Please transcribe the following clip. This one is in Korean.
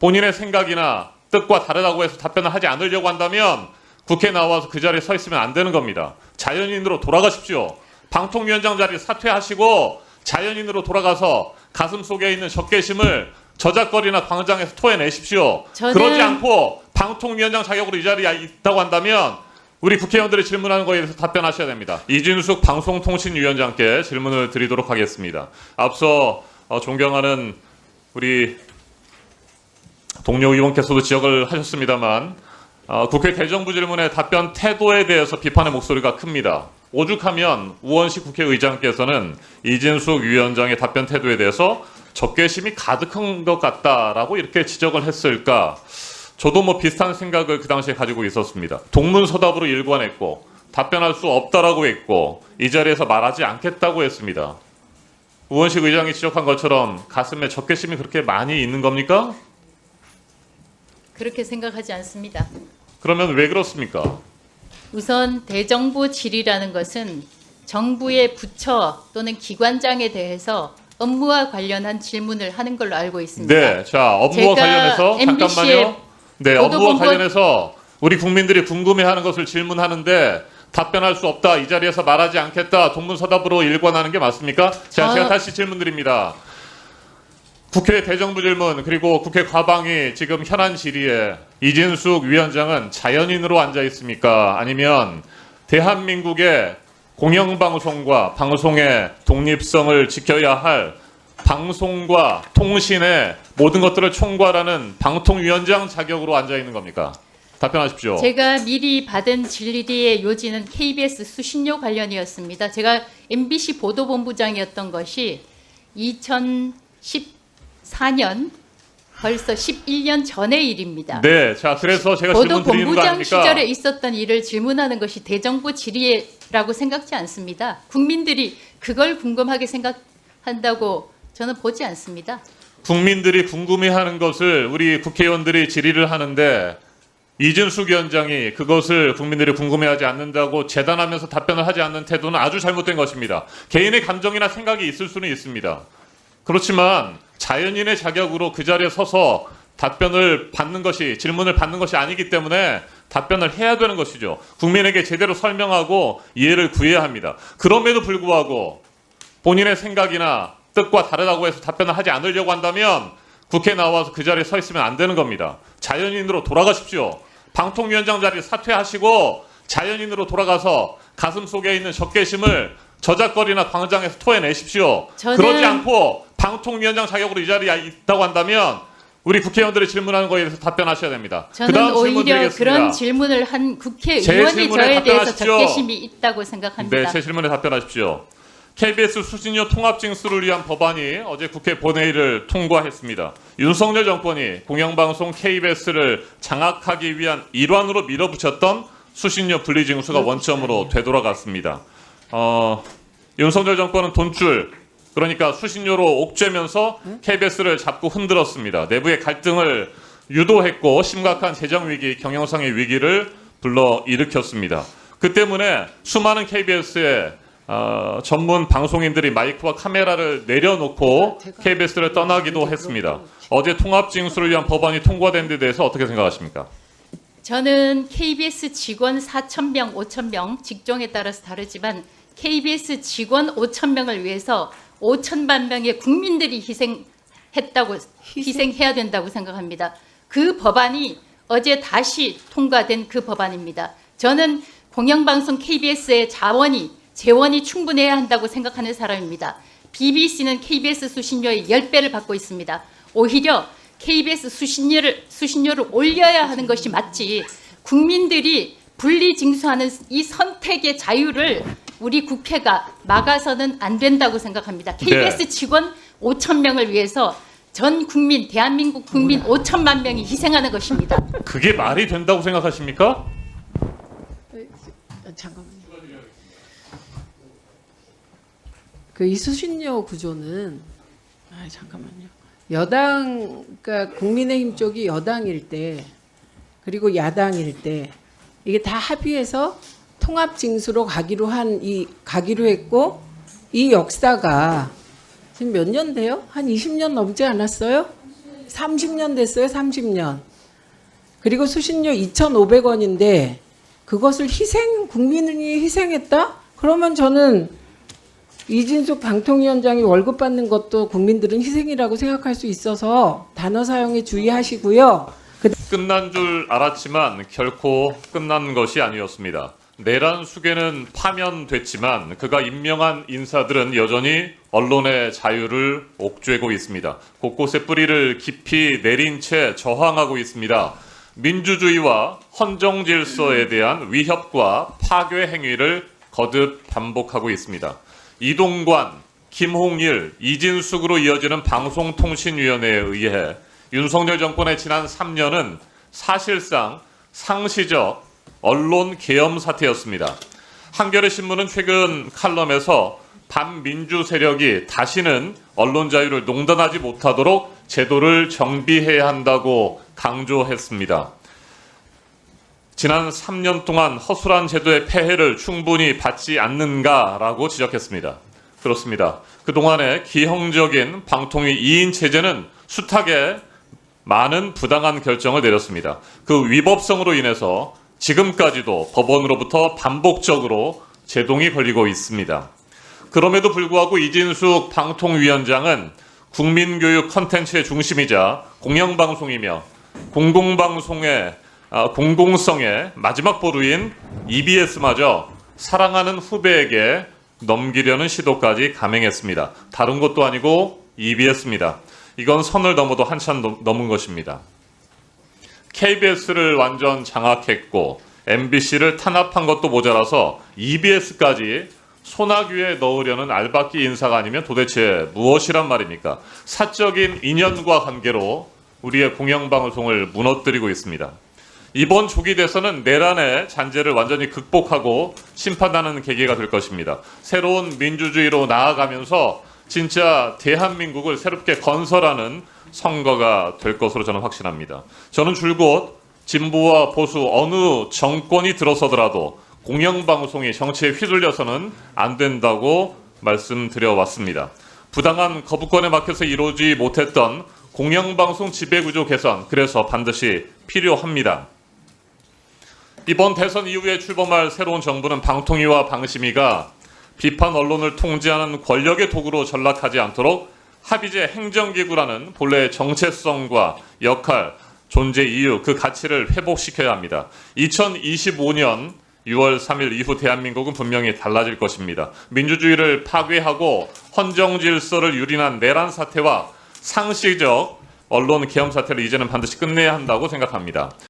본인의 생각이나 뜻과 다르다고 해서 답변을 하지 않으려고 한다면 국회에 나와서 그 자리에 서 있으면 안 되는 겁니다. 자연인으로 돌아가십시오. 방통위원장 자리 사퇴하시고 자연인으로 돌아가서 가슴 속에 있는 적개심을 저작거리나 광장에서 토해내십시오. 저는- 그러지 않고 방통위원장 자격으로 이 자리에 있다고 한다면 우리 국회의원들이 질문하는 거에 대해서 답변하셔야 됩니다. 이진숙 방송통신위원장께 질문을 드리도록 하겠습니다. 앞서 어, 존경하는 우리 동료 의원께서도 지적을 하셨습니다만 어, 국회 대정부 질문의 답변 태도에 대해서 비판의 목소리가 큽니다. 오죽하면 우원식 국회의장께서는 이진숙 위원장의 답변 태도에 대해서 적개심이 가득한 것 같다라고 이렇게 지적을 했을까? 저도 뭐 비슷한 생각을 그 당시에 가지고 있었습니다. 동문서답으로 일관했고 답변할 수 없다라고 했고 이 자리에서 말하지 않겠다고 했습니다. 우원식 의장이 지적한 것처럼 가슴에 적개심이 그렇게 많이 있는 겁니까? 그렇게 생각하지 않습니다. 그러면 왜 그렇습니까? 우선 대정부 질의라는 것은 정부의 부처 또는 기관장에 대해서 업무와 관련한 질문을 하는 걸로 알고 있습니다. 네, 자 업무와 관련해서 MBC 의 잠깐만요. 네, 업무와 관련해서 우리 국민들이 궁금해하는 것을 질문하는데 답변할 수 없다. 이 자리에서 말하지 않겠다. 동문서답으로 일관하는 게 맞습니까? 자, 저- 제가 다시 질문드립니다. 국회 대정부 질문 그리고 국회 과방위 지금 현안 질의에 이진숙 위원장은 자연인으로 앉아 있습니까? 아니면 대한민국의 공영방송과 방송의 독립성을 지켜야 할 방송과 통신의 모든 것들을 총괄하는 방통위원장 자격으로 앉아 있는 겁니까? 답변하십시오. 제가 미리 받은 질의의 요지는 KBS 수신료 관련이었습니다. 제가 MBC 보도본부장이었던 것이 2014년 벌써 11년 전의 일입니다. 네, 자 그래서 제가 질문 드리는 거 보도본부장 아닙니까? 시절에 있었던 일을 질문하는 것이 대정부 질의라고 생각지 않습니다. 국민들이 그걸 궁금하게 생각한다고 저는 보지 않습니다. 국민들이 궁금해하는 것을 우리 국회의원들이 질의를 하는데 이준숙 위원장이 그것을 국민들이 궁금해하지 않는다고 재단하면서 답변을 하지 않는 태도는 아주 잘못된 것입니다. 개인의 감정이나 생각이 있을 수는 있습니다. 그렇지만 자연인의 자격으로 그 자리에 서서 답변을 받는 것이 질문을 받는 것이 아니기 때문에 답변을 해야 되는 것이죠. 국민에게 제대로 설명하고 이해를 구해야 합니다. 그럼에도 불구하고 본인의 생각이나 뜻과 다르다고 해서 답변을 하지 않으려고 한다면 국회에 나와서 그 자리에 서 있으면 안 되는 겁니다. 자연인으로 돌아가십시오. 방통위원장 자리 사퇴하시고 자연인으로 돌아가서 가슴 속에 있는 적개심을 저작거리나 광장에서 토해내십시오. 저는- 그러지 않고 방통위원장 자격으로 이 자리에 있다고 한다면 우리 국회의원들이 질문하는 거에 대해서 답변하셔야 됩니다. 저는 그다음 질문 오히려 드리겠습니다. 그런 질문을 한 제 국회의원이 질문에 저에 대해서 답변하십시오. 적개심이 있다고 생각합니다. 네, 제 질문에 답변하십시오. KBS 수신료 통합 징수를 위한 법안이 어제 국회 본회의를 통과했습니다. 윤석열 정권이 공영방송 KBS를 장악하기 위한 일환으로 밀어붙였던 수신료 분리 징수가 원점으로 되돌아갔습니다. 어, 윤석열 정권은 돈줄 그러니까 수신료로 옥죄면서 KBS를 잡고 흔들었습니다. 내부의 갈등을 유도했고 심각한 재정 위기, 경영상의 위기를 불러 일으켰습니다. 그 때문에 수많은 KBS의 어, 전문 방송인들이 마이크와 카메라를 내려놓고 KBS를 떠나기도 했습니다. 어제 통합 징수를 위한 법안이 통과된 데 대해서 어떻게 생각하십니까? 저는 KBS 직원 4천 명, 5천 명 직종에 따라서 다르지만 KBS 직원 5천 명을 위해서 5천만 명의 국민들이 희생했다고 희생해야 된다고 생각합니다. 그 법안이 어제 다시 통과된 그 법안입니다. 저는 공영방송 KBS의 자원이 재원이 충분해야 한다고 생각하는 사람입니다. BBC는 KBS 수신료의 10배를 받고 있습니다. 오히려 KBS 수신료를 수신료를 올려야 하는 것이 맞지. 국민들이 분리 징수하는 이 선택의 자유를 우리 국회가 막아서는 안 된다고 생각합니다. KBS 직원 5천 명을 위해서 전 국민 대한민국 국민 5천만 명이 희생하는 것입니다. 그게 말이 된다고 생각하십니까? 아, 잠깐만요. 그 이수신료 구조는 아 잠깐만요. 여당 그러니까 국민의힘 쪽이 여당일 때 그리고 야당일 때 이게 다 합의해서 통합 징수로 가기로 한 이 가기로 했고 이 역사가 지금 몇 년 돼요? 한 20년 넘지 않았어요? 30년 됐어요. 30년. 그리고 수신료 2,500원인데 그것을 희생 국민이 희생했다? 그러면 저는 이진숙 방통위원장이 월급 받는 것도 국민들은 희생이라고 생각할 수 있어서 단어 사용에 주의하시고요. 끝난 줄 알았지만 결코 끝난 것이 아니었습니다. 내란 수계는 파면됐지만 그가 임명한 인사들은 여전히 언론의 자유를 옥죄고 있습니다. 곳곳에 뿌리를 깊이 내린 채 저항하고 있습니다. 민주주의와 헌정 질서에 대한 위협과 파괴 행위를 거듭 반복하고 있습니다. 이동관, 김홍일, 이진숙으로 이어지는 방송통신위원회에 의해 윤석열 정권의 지난 3년은 사실상 상시적 언론 계엄 사태였습니다. 한겨레 신문은 최근 칼럼에서 반민주 세력이 다시는 언론 자유를 농단하지 못하도록 제도를 정비해야 한다고 강조했습니다. 지난 3년 동안 허술한 제도의 폐해를 충분히 받지 않는가라고 지적했습니다. 그렇습니다. 그동안의 기형적인 방통위 2인 체제는 숱하게 많은 부당한 결정을 내렸습니다. 그 위법성으로 인해서 지금까지도 법원으로부터 반복적으로 제동이 걸리고 있습니다. 그럼에도 불구하고 이진숙 방통위원장은 국민교육 컨텐츠의 중심이자 공영방송이며 공공방송의 아, 공공성의 마지막 보루인 EBS마저 사랑하는 후배에게 넘기려는 시도까지 감행했습니다. 다른 것도 아니고 EBS입니다. 이건 선을 넘어도 한참 넘- 넘은 것입니다. KBS를 완전 장악했고 MBC를 탄압한 것도 모자라서 EBS까지 소나귀에 넣으려는 알박기 인사가 아니면 도대체 무엇이란 말입니까? 사적인 인연과 관계로 우리의 공영방송을 무너뜨리고 있습니다. 이번 조기 대선은 내란의 잔재를 완전히 극복하고 심판하는 계기가 될 것입니다. 새로운 민주주의로 나아가면서 진짜 대한민국을 새롭게 건설하는 선거가 될 것으로 저는 확신합니다. 저는 줄곧 진보와 보수 어느 정권이 들어서더라도 공영방송이 정치에 휘둘려서는 안 된다고 말씀드려 왔습니다. 부당한 거부권에 막혀서 이루어지지 못했던 공영방송 지배구조 개선 그래서 반드시 필요합니다. 이번 대선 이후에 출범할 새로운 정부는 방통위와 방심위가 비판 언론을 통제하는 권력의 도구로 전락하지 않도록 합의제 행정기구라는 본래의 정체성과 역할, 존재 이유, 그 가치를 회복시켜야 합니다. 2025년 6월 3일 이후 대한민국은 분명히 달라질 것입니다. 민주주의를 파괴하고 헌정 질서를 유린한 내란 사태와 상시적 언론 계엄 사태를 이제는 반드시 끝내야 한다고 생각합니다.